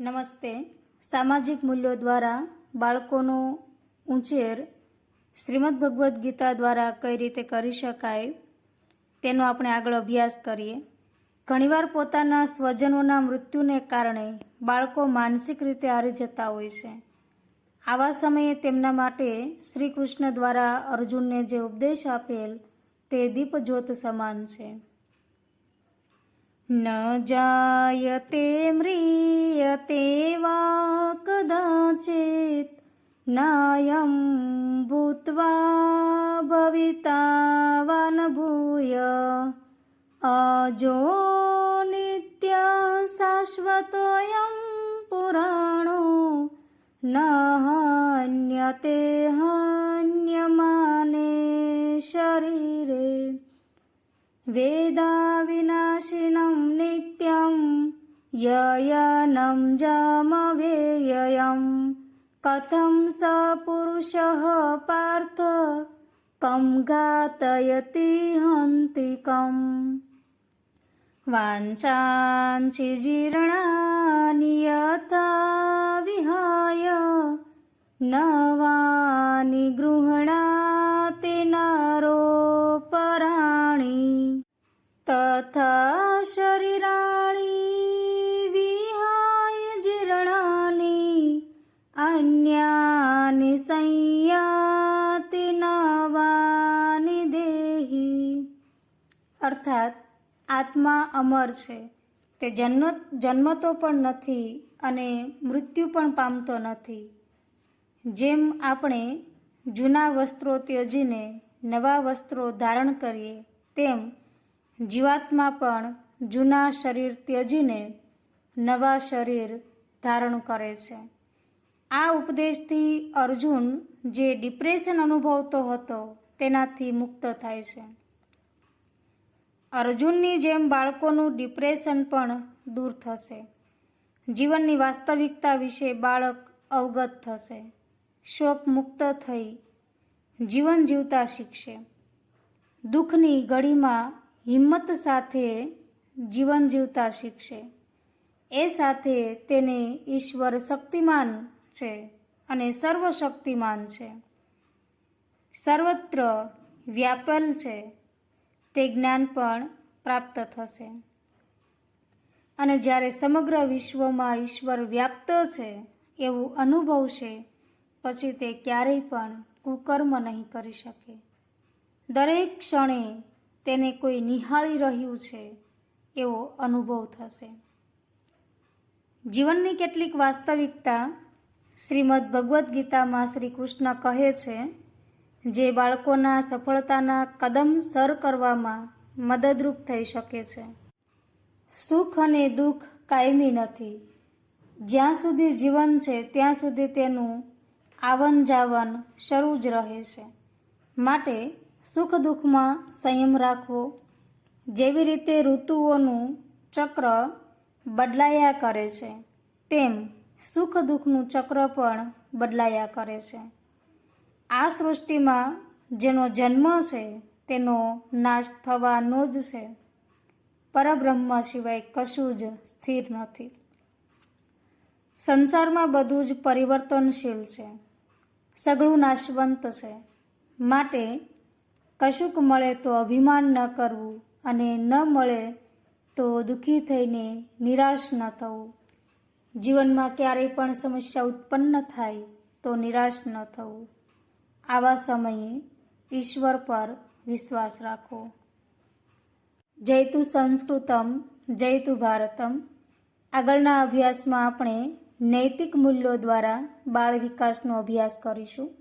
નમસ્તે. સામાજિક મૂલ્યો દ્વારા બાળકોનો ઉછેર શ્રીમદ ભગવદ્ ગીતા દ્વારા કઈ રીતે કરી શકાય તેનો આપણે આગળ અભ્યાસ કરીએ. ઘણીવાર પોતાના સ્વજનોના મૃત્યુને કારણે બાળકો માનસિક રીતે હારી જતા હોય છે. આવા સમયે તેમના માટે શ્રી કૃષ્ણ દ્વારા અર્જુનને જે ઉપદેશ આપેલ તે દીપજ્યોત સમાન છે. न जायते म्रियते वा कदाचित् नायं भूत्वा भविता भवितावनुभूय अजो नित्यशाश्वतोऽयं पुराणो न हन्यते हन्यमाने शरीरे। वेदाविनाशिनं नित्यं ययनं जमव्ययं। कथं स पुरुषः पार्थ कं घातयति हन्तिकम्। वाञ्छांसि जीर्णानि यथा विहाय नवानि गृह्णा તથા શરીરાણી વિહાય જીર્ણાની અન્યાની સંયાતિ નવાની દેહી. અર્થાત આત્મા અમર છે. તે જન્મ, જન્મતો પણ નથી અને મૃત્યુ પણ પામતો નથી. જેમ આપણે જૂના વસ્ત્રો ત્યજીને નવા વસ્ત્રો ધારણ કરીએ, તેમ જીવાત્મા પણ જૂના શરીર ત્યજીને નવા શરીર ધારણ કરે છે. આ ઉપદેશથી અર્જુન જે ડિપ્રેશન અનુભવતો હતો તેનાથી મુક્ત થાય છે. અર્જુનની જેમ બાળકોનું ડિપ્રેશન પણ દૂર થશે. જીવનની વાસ્તવિકતા વિશે બાળક અવગત થશે. શોક મુક્ત થઈ જીવન જીવતા શીખશે. દુઃખની ઘડીમાં હિંમત સાથે જીવન જીવતા શીખશે. એ સાથે તેને ઈશ્વર શક્તિમાન છે અને સર્વશક્તિમાન છે. સર્વત્ર વ્યાપેલ છે. તે જ્ઞાન પણ પ્રાપ્ત થશે. અને જ્યારે સમગ્ર વિશ્વમાં ઈશ્વર વ્યાપ્ત છે એવું અનુભવશે, પછી તે ક્યારેય પણ કુકર્મ નહીં કરી શકે. દરેક ક્ષણે તેને કોઈ નિહાળી રહ્યું છે એવો અનુભવ થશે. જીવનની કેટલીક વાસ્તવિકતા શ્રીમદ ભગવદ્ ગીતામાં શ્રી કૃષ્ણ કહે છે, જે બાળકોના સફળતાના કદમ સર કરવામાં મદદરૂપ થઈ શકે છે. સુખ અને દુઃખ કાયમી નથી. જ્યાં સુધી જીવન છે, ત્યાં સુધી તેનું આવન જાવન શરૂ જ રહે છે. માટે સુખ દુઃખમાં સંયમ રાખવો. જેવી રીતે ઋતુઓનું ચક્ર બદલાયા કરે છે, તેમ સુખ દુઃખનું ચક્ર પણ બદલાયા કરે છે. આ સૃષ્ટિમાં જેનો જન્મ છે, તેનો નાશ થવાનો જ છે. પરબ્રહ્મ સિવાય કશું જ સ્થિર નથી. સંસારમાં બધું જ પરિવર્તનશીલ છે. સઘળું નાશવંત છે. માટે કશુંક મળે તો અભિમાન ન કરવું અને ન મળે તો દુઃખી થઈને નિરાશ ન થવું. જીવનમાં ક્યારેય પણ સમસ્યા ઉત્પન્ન થાય તો નિરાશ ન થવું. આવા સમયે ઈશ્વર પર વિશ્વાસ રાખો. જયતુ સંસ્કૃતમ જયતુ ભારતમ. આગળના અભ્યાસમાં આપણે નૈતિક મૂલ્યો દ્વારા બાળ વિકાસનો અભ્યાસ કરીશું.